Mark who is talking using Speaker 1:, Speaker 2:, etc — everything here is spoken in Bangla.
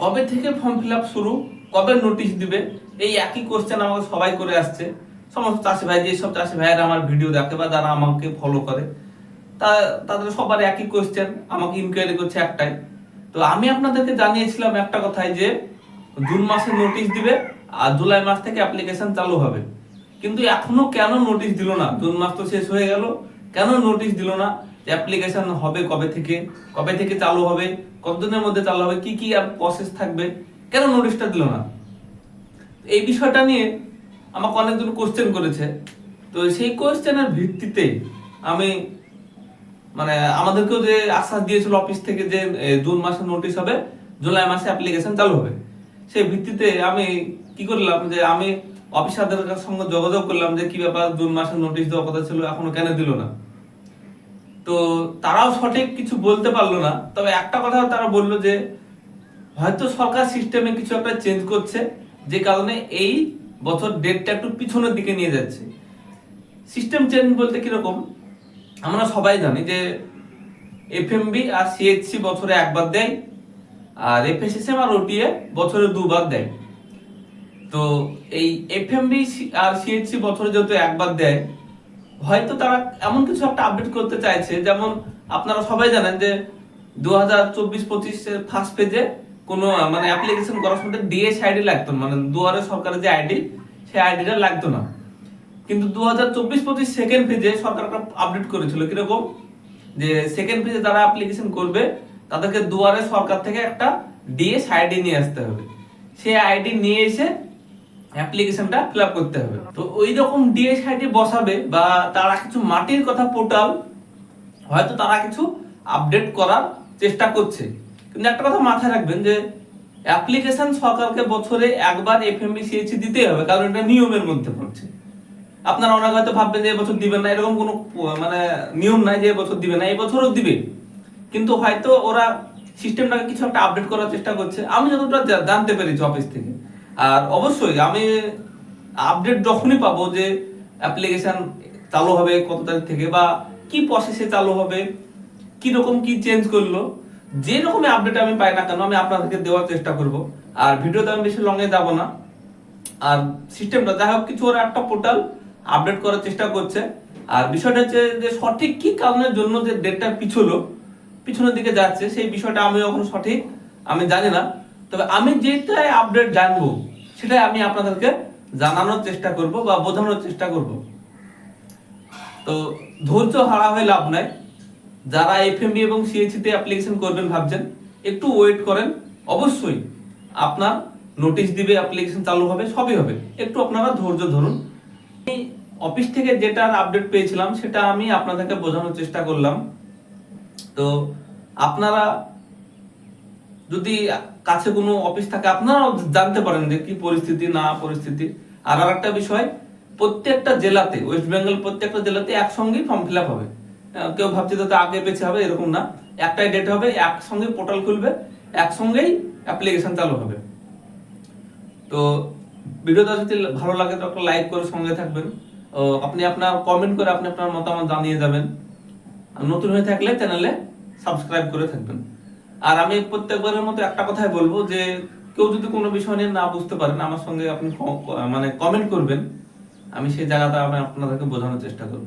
Speaker 1: কবে থেকে ফর্ম ফিল শুরু? কবে নোটিশ দিবে? এই একই কোশ্চেন আমাকে সবাই করে আসছে। সমস্ত চাষি ভাই যেসব চাষি ভাইয়েরা আমার ভিডিও দেখে বা যারা আমাকে ফলো করে, তা, তাদের সবার একই কোশ্চেন আমাকে ইনকোয়ারি করছে একটাই। তো আমি আপনাদেরকে জানিয়েছিলাম একটা কথাই যে, জুন মাসে নোটিশ দিবে আর জুলাই মাস থেকে অ্যাপ্লিকেশন চালু হবে। কিন্তু এখনও কেন নোটিশ দিল না? জুন মাস তো শেষ হয়ে গেল। কেন নোটিশ দিল না যে অ্যাপ্লিকেশন হবে কবে থেকে? কবে থেকে চালু হবে? কতদিনের মধ্যে চালু হবে? কি কি প্রসেস থাকবে? কেন নোটিশটা দিল না? এই বিষয়টা নিয়ে আমাকে অনেকজন কোশ্চেন করেছে। তো সেই কোশ্চেনের ভিত্তিতে আমি মানে আমাদেরকেও যে আশ্বাস দিয়েছিল অফিস থেকে যে জুন মাসে নোটিশ হবে, জুলাই মাসে অ্যাপ্লিকেশন চালু হবে। সেই ভিত্তিতে আমি কি করলাম যে, আমি অফিসারদের সঙ্গে যোগাযোগ করলাম যে, কি ব্যাপার, জুন মাসে নোটিশ দেওয়ার কথা ছিল, এখনও কেন দিল না? তো তারাও সঠিক কিছু বলতে পারল না। তবে একটা কথা তারা বলল যে, হয়তো সরকার সিস্টেমে কিছু একটা চেঞ্জ করছে, যে কারণে এই বছর ডেটটা একটু পিছনের দিকে নিয়ে যাচ্ছে। সিস্টেম চেঞ্জ বলতে কীরকম? আমরা সবাই জানি যে এফএমবি আর সিএইচসি বছরে একবার দেয়, আর এফএসএসএম আর ওটিএ বছরে দুবার দেয়। তো এই এফএমবি আর সিএইচসি বছরে যেহেতু একবার দেয় হয়তো তারা এমন কিছু একটা আপডেট করতে চাইছে, যেমন আপনারা সবাই জানেন যে দু হাজার চব্বিশ পঁচিশের ফার্স্ট পেজে কোনো মানে অ্যাপ্লিকেশন করার সময় ডিএস আইডি লাগতো মানে দুয়ারে সরকারের যে আইডি সেই আইডিটা লাগতো না। কিন্তু দু হাজার চব্বিশ পঁচিশ সেকেন্ড পেজে সরকার আপডেট করেছিল, কীরকম? যে সেকেন্ড পেজে যারা অ্যাপ্লিকেশন করবে, তাদেরকে দুয়ারে সরকার থেকে একটা ডিএস আইডি নিয়ে আসতে হবে। সেই আইডি নিয়ে এসে অ্যাপ্লিকেশনটা ফিল আপ করতে হবে। তো ওই রকম ডিএস আইডি বসাবে বা তারা কিছু মাটির কথা পোর্টাল, হয়তো তারা কিছু আপডেট করার চেষ্টা করছে। কিন্তু একটা কথা মাথায় রাখবেন যে অ্যাপ্লিকেশন সরকারকে বছরে একবার এফ এফএমবি সিএইচি দিতেই হবে, কারণ এটা নিয়মের মধ্যে পড়ছে। আপনারা অনেক হয়তো ভাববেন যে এবছর দিবেন না, এরকম কোনো মানে নিয়ম নাই যে এবছর দিবে না এবছরও দিবে। কিন্তু হয়তো ওরা সিস্টেমটাকে কিছু একটা আপডেট করার চেষ্টা করছে। আমি যতটা জানতে পেরেছি অফিস থেকে। আর অবশ্যই আমি আপডেট যখনই পাবো যে অ্যাপ্লিকেশন চালু হবে কত তারিখ থেকে বা কি প্রসেসে চালু হবে কি রকম কি চেঞ্জ করল, যে রকমই আপডেট আমি পাই না কেন আমি আপনাদেরকে দেওয়ার চেষ্টা করব। আর ভিডিওতে আমি বেশি লংয়ে যাব না। আর সিস্টেমটা যাই হোক, কিছু ওরা একটা পোর্টাল আপডেট করার চেষ্টা করছে। আর বিষয়টা হচ্ছে যে সঠিক কি কারণের জন্য যে ডেটটা পিছলো, পিছনের দিকে যাচ্ছে, সেই বিষয়টা আমি এখন সঠিক, আমি জানি না। তবে আমি যেটাই আপডেট জানব, সেটাই আমি আপনাদেরকে জানানোর চেষ্টা করব বা বোঝানোর চেষ্টা করব। তো ধৈর্য হারা হয়ে লাভ নাই। যারা এফএমবি এবং সিএইচসি তে অ্যাপ্লিকেশন করবেন ভাবছেন, একটু ওয়েট করেন। অবশ্যই আপনার নোটিশ দিবে অ্যাপ্লিকেশন চালু হবে, সবই হবে। একটু আপনারা ধৈর্য ধরুন। এই অফিস থেকে যেটার আপডেট পেয়েছিলাম, সেটা আমি আপনাদেরকে বোঝানোর চেষ্টা করলাম। তো আপনারা যদি কাছে কোনো অফিস থাকে, আপনারাও জানতে পারেন যে কি পরিস্থিতি, না পরিস্থিতি। আর আর একটা বিষয়, প্রত্যেকটা জেলাতে ওয়েস্ট বেঙ্গল প্রত্যেকটা জেলাতে একসঙ্গেই ফর্ম ফিল হবে। কেউ ভাবছে তো আগে পেছে হবে, এরকম না। একটাই ডেট হবে, একসঙ্গে পোর্টাল খুলবে, একসঙ্গেই অ্যাপ্লিকেশন চালু হবে। তো ভিডিওটা যদি ভালো লাগে, তো একটা লাইক করে সঙ্গে থাকবেন। আপনি আপনার কমেন্ট করে আপনি আপনার মতামত জানিয়ে যাবেন। নতুন হয়ে থাকলে চ্যানেলে সাবস্ক্রাইব করে থাকবেন। আর আমি প্রত্যেকবারের মতো একটা কথাই বলব যে কেউ যদি কোনো বিষয় নিয়ে না বুঝতে পারেন, আমার সঙ্গে আপনি মানে কমেন্ট করবেন। আমি সেই জায়গাটা আমি আপনাদেরকে বোঝানোর চেষ্টা করব।